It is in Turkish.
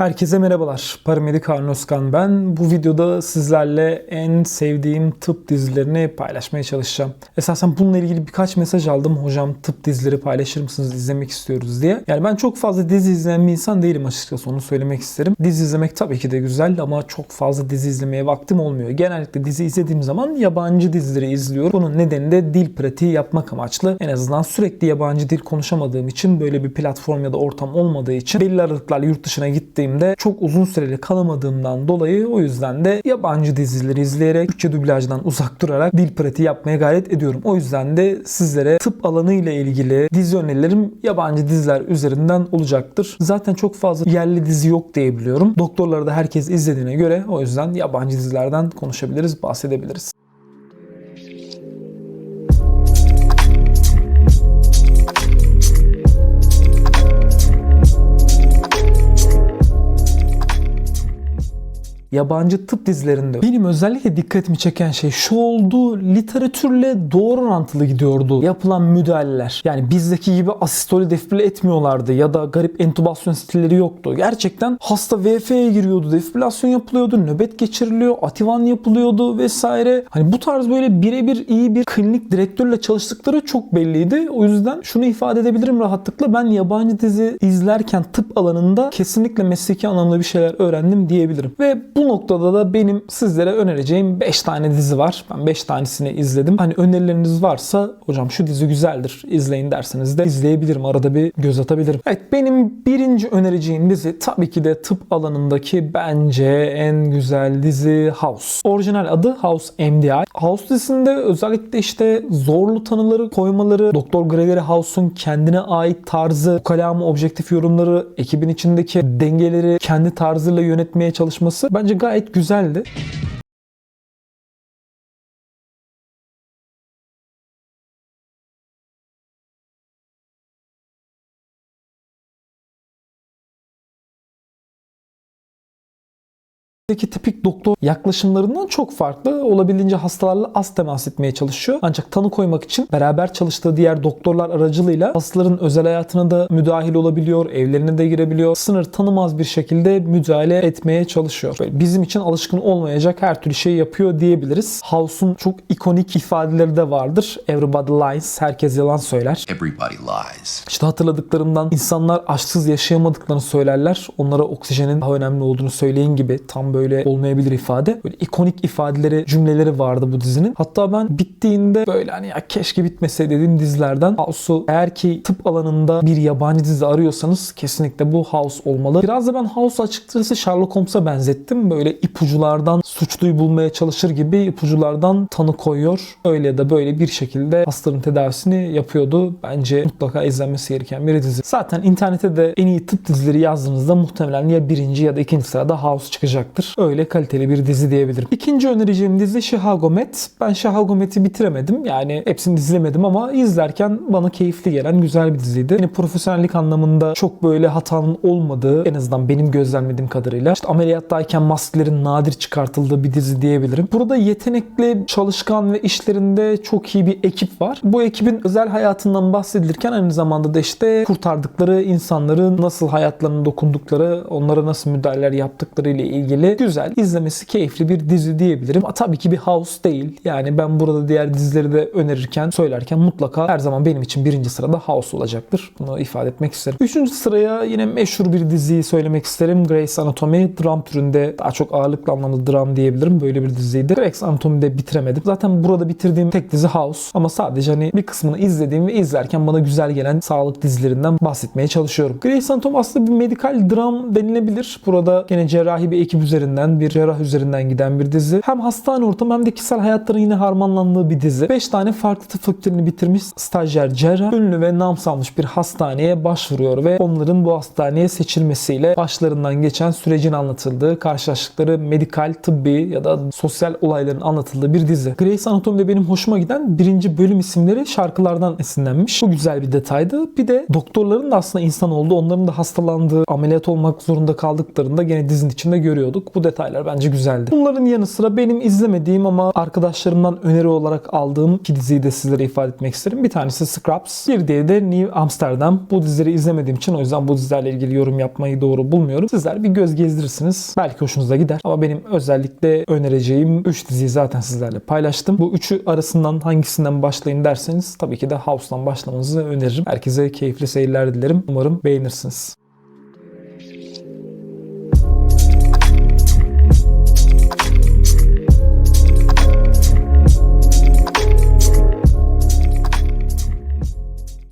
Herkese merhabalar. Paramedik Harun Özkan ben. Bu videoda sizlerle en sevdiğim tıp dizilerini paylaşmaya çalışacağım. Esasen bununla ilgili birkaç mesaj aldım. Hocam tıp dizileri paylaşır mısınız? İzlemek istiyoruz diye. Yani ben çok fazla dizi izleyen bir insan değilim açıkçası onu söylemek isterim. Dizi izlemek tabii ki de güzel ama çok fazla dizi izlemeye vaktim olmuyor. Genellikle dizi izlediğim zaman yabancı dizileri izliyorum. Bunun nedeni de dil pratiği yapmak amaçlı. En azından sürekli yabancı dil konuşamadığım için böyle bir platform ya da ortam olmadığı için belli aralıklarla yurt dışına gittiğimde çok uzun süreli kalamadığımdan dolayı o yüzden de yabancı dizileri izleyerek Türkçe dublajdan uzak durarak dil pratiği yapmaya gayret ediyorum. O yüzden de sizlere tıp alanı ile ilgili dizi önerilerim yabancı diziler üzerinden olacaktır. Zaten çok fazla yerli dizi yok diye biliyorum. Doktorları da herkes izlediğine göre o yüzden yabancı dizilerden konuşabiliriz, bahsedebiliriz. Yabancı tıp dizilerinde benim özellikle dikkatimi çeken şey şu oldu literatürle doğru orantılı gidiyordu yapılan müdahaleler. Yani bizdeki gibi asistoli defibrile etmiyorlardı ya da garip entübasyon stilleri yoktu. Gerçekten hasta VF'ye giriyordu, defibrilasyon yapılıyordu, nöbet geçiriliyor, ativan yapılıyordu vesaire. Hani bu tarz böyle birebir iyi bir klinik direktörle çalıştıkları çok belliydi. O yüzden şunu ifade edebilirim rahatlıkla. Ben yabancı dizi izlerken tıp alanında kesinlikle mesleki anlamda bir şeyler öğrendim diyebilirim. Ve bu noktada da benim sizlere önereceğim 5 tane dizi var. Ben 5 tanesini izledim. Hani önerileriniz varsa hocam şu dizi güzeldir izleyin derseniz de izleyebilirim. Arada bir göz atabilirim. Evet benim birinci önereceğim dizi tabii ki de tıp alanındaki bence en güzel dizi House. Orijinal adı House MDI. House dizisinde özellikle işte zorlu tanıları koymaları, Doktor Gregory House'un kendine ait tarzı, kalamı, objektif yorumları, ekibin içindeki dengeleri kendi tarzıyla yönetmeye çalışması bence gayet güzeldi. Deki tipik doktor yaklaşımlarından çok farklı. Olabildiğince hastalarla az temas etmeye çalışıyor. Ancak tanı koymak için beraber çalıştığı diğer doktorlar aracılığıyla hastaların özel hayatına da müdahil olabiliyor, evlerine de girebiliyor. Sınır tanımaz bir şekilde müdahale etmeye çalışıyor. Böyle bizim için alışkın olmayacak her türlü şey yapıyor diyebiliriz. House'un çok ikonik ifadeleri de vardır. Everybody lies, herkes yalan söyler. Everybody lies. İşte hatırladıklarımdan insanlar açsız yaşayamadıklarını söylerler. Onlara oksijenin daha önemli olduğunu söyleyin gibi tam böyle olmayabilir ifade. Böyle ikonik ifadeleri, cümleleri vardı bu dizinin. Hatta ben bittiğinde böyle hani ya keşke bitmese dediğim dizilerden House'u eğer ki tıp alanında bir yabancı dizi arıyorsanız kesinlikle bu House olmalı. Biraz da ben House açıkçası Sherlock Holmes'a benzettim. Böyle ipuculardan suçluyu bulmaya çalışır gibi ipuculardan tanı koyuyor. Öyle ya da böyle bir şekilde hastaların tedavisini yapıyordu. Bence mutlaka izlenmesi gereken bir dizi. Zaten internete de en iyi tıp dizileri yazdığınızda muhtemelen ya birinci ya da ikinci sırada House çıkacaktır. Öyle kaliteli bir dizi diyebilirim. İkinci önereceğim dizi Chicago Med. Ben Chicago Med'i bitiremedim. Yani hepsini izlemedim ama izlerken bana keyifli gelen güzel bir diziydi. Yani profesyonellik anlamında çok böyle hatanın olmadığı en azından benim gözlemlediğim kadarıyla işte ameliyattayken maskelerin nadir çıkartıldığı bir dizi diyebilirim. Burada yetenekli, çalışkan ve işlerinde çok iyi bir ekip var. Bu ekibin özel hayatından bahsedilirken aynı zamanda da işte kurtardıkları insanların nasıl hayatlarına dokundukları, onlara nasıl müdahaleler yaptıkları ile ilgili güzel, izlemesi keyifli bir dizi diyebilirim. Ama tabii ki bir House değil. Yani ben burada diğer dizileri de önerirken, söylerken mutlaka her zaman benim için birinci sırada House olacaktır. Bunu ifade etmek isterim. Üçüncü sıraya yine meşhur bir diziyi söylemek isterim. Grey's Anatomy. Dram türünde daha çok ağırlıklı anlamda dram diyebilirim. Böyle bir diziydi. Grey's Anatomy'de bitiremedim. Zaten burada bitirdiğim tek dizi House. Ama sadece hani bir kısmını izlediğim ve izlerken bana güzel gelen sağlık dizilerinden bahsetmeye çalışıyorum. Grey's Anatomy aslında bir medikal dram denilebilir. Burada gene cerrahi bir ekip üzerinden, bir cerrah üzerinden giden bir dizi. Hem hastane ortamı hem de kişisel hayatların yine harmanlandığı bir dizi. 5 tane farklı tıp fakültelerini bitirmiş stajyer cerrah ünlü ve nam salmış bir hastaneye başvuruyor ve onların bu hastaneye seçilmesiyle başlarından geçen sürecin anlatıldığı, karşılaştıkları medikal, tıbbi ya da sosyal olayların anlatıldığı bir dizi. Grey's Anatomy'de benim hoşuma giden birinci bölüm isimleri şarkılardan esinlenmiş. Bu güzel bir detaydı. Bir de doktorların da aslında insan olduğu, onların da hastalandığı, ameliyat olmak zorunda kaldıklarında gene dizinin içinde görüyorduk. Bu detaylar bence güzeldi. Bunların yanı sıra benim izlemediğim ama arkadaşlarımdan öneri olarak aldığım iki diziyi de sizlere ifade etmek isterim. Bir tanesi Scrubs, bir diğeri de New Amsterdam. Bu dizileri izlemediğim için o yüzden bu dizilerle ilgili yorum yapmayı doğru bulmuyorum. Sizler bir göz gezdirirsiniz. Belki hoşunuza gider. Ama benim özellikle önereceğim 3 diziyi zaten sizlerle paylaştım. Bu üçü arasından hangisinden başlayın derseniz tabii ki de House'dan başlamanızı öneririm. Herkese keyifli seyirler dilerim. Umarım beğenirsiniz.